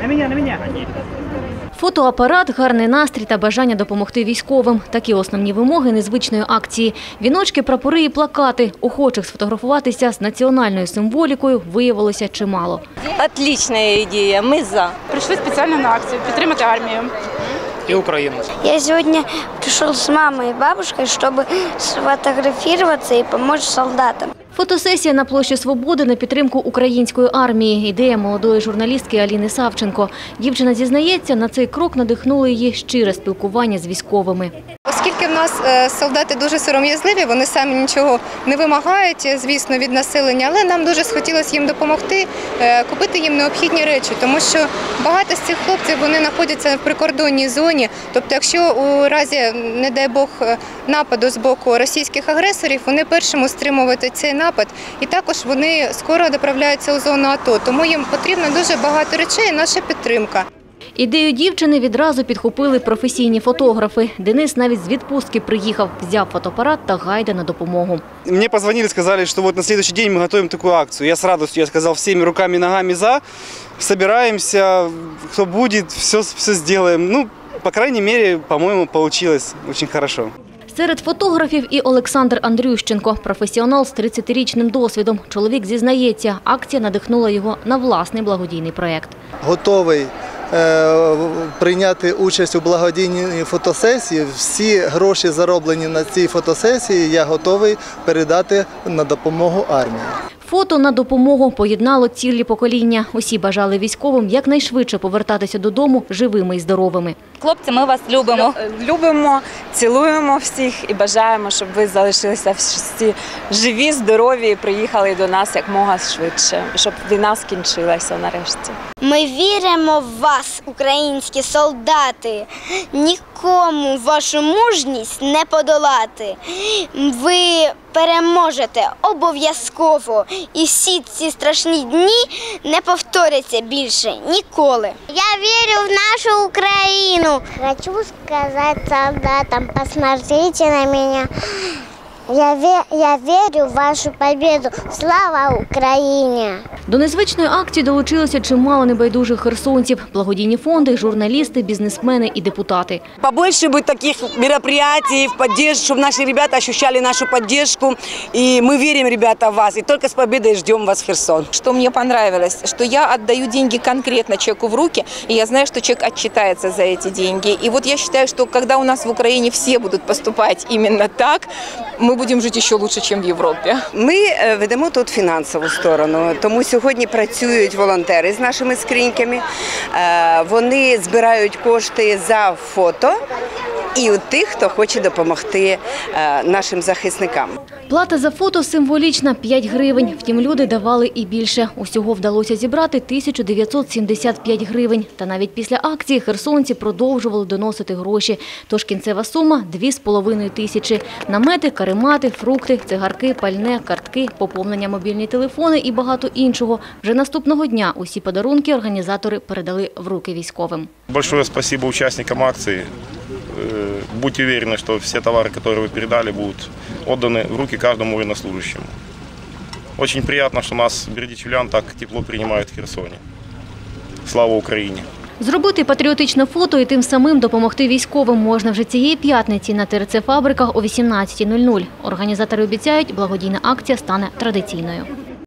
На меня, на меня. Фотоапарат, гарний настрій та бажання допомогти військовим. Такі основні вимоги незвичної акції. Віночки, прапори і плакати. Охочих сфотографуватися з національною символікою виявилося чимало. Отличная идея, мы за. Прийшли спеціально на акцію підтримати армію. И Украину. Я сегодня пришел с мамой и бабушкой, чтобы сфотографироваться и помочь солдатам. Фотосесія на площі Свободи на підтримку української армії. Ідея молодої журналістки Аліни Савченко. Дівчина зізнається, на цей крок надихнуло її щире спілкування з військовими. Нас е, солдати дуже сором'язливі, вони самі нічого не вимагають, звісно, від населення, але нам дуже схотілося їм допомогти, е, купити їм необхідні речі, тому що багато з цих хлопців вони знаходяться в прикордонній зоні. Тобто, якщо у разі, не дай Бог, е, нападу з боку російських агресорів, вони першими стримувати цей напад, і також вони скоро доправляються у зону АТО. Тому їм потрібно дуже багато речей, і наша підтримка. Ідею дівчини відразу підхопили професійні фотографи. Денис навіть з відпустки приїхав, взяв фотоапарат та гайда на допомогу. Мне позвонили, сказали, что вот на следующий день мы готовим такую акцию. Я с радостью, я сказал, всеми руками ногами за. Собираемся, кто будет, все, все сделаем. Ну, по крайней мере, по-моему, получилось очень хорошо. Серед фотографів і Олександр Андрющенко, професіонал з 30-річним досвідом. Чоловік зізнається, акція надихнула його на власний благодійний проєкт. готовий прийняти участь у благодійній фотосесії. Всі гроші, зароблені на цій фотосесії, я готовий передати на допомогу армії. Фото на допомогу поєднало цілі покоління. Усі бажали військовим якнайшвидше повертатися додому живими і здоровими. Хлопці, ми вас любимо. Любимо, цілуємо всіх і бажаємо, щоб ви залишилися всі живі, здорові і приїхали до нас якмога швидше, щоб війна скінчилася нарешті. Ми віримо в вас, українські солдати. Нікому вашу мужність не подолати. Ви переможете обов'язково, і всі ці страшні дні не повторяться більше ніколи. Я вірю в нашу Україну. Хочу сказати солдатам, посмотрите на мене. Я, ве- я вірю в вашу победу. Слава Україні! До незвичної акції долучилося чимало небайдужих херсонців, благодійні фонди, журналісти, бізнесмени і депутати. Побольше бы таких мероприятий в поддержку, чтобы наши ребята ощущали нашу поддержку. И мы верим, ребята, в вас. И только с победой ждем вас в Херсон. Что мне понравилось, что я отдаю деньги конкретно человеку в руки, и я знаю, что человек отчитается за эти деньги. И вот я считаю, что когда у нас в Украине все будут поступать именно так, мы будем жити ще лучше, ніж в Європі. Ми е, ведемо тут фінансову сторону, тому сьогодні працюють волонтери з нашими скриньками. Е, Вони збирають кошти за фото і у тих, хто хоче допомогти е, нашим захисникам. Плата за фото символічна – 5 гривень. Втім, люди давали і більше. Усього вдалося зібрати 1975 гривень. Та навіть після акції херсонці продовжували доносити гроші. Тож кінцева сума – 2,5 тисячі. Намети, каремати, фрукти, цигарки, пальне, картки, поповнення мобільні телефони і багато іншого. Вже наступного дня усі подарунки організатори передали в руки військовим. Большое спасибо участникам акции. Э, Будьте уверены, что все товары, которые вы передали, будут отданы в руки каждому военнослужащему. Очень приятно, что нас бердичевлян так тепло принимают в Херсоне. Слава Украине! Зробити патріотичне фото і тим самим допомогти військовим можна вже цієї п'ятниці на ТРЦ «Фабрика» о 18.00. Організатори обіцяють, благодійна акція стане традиційною.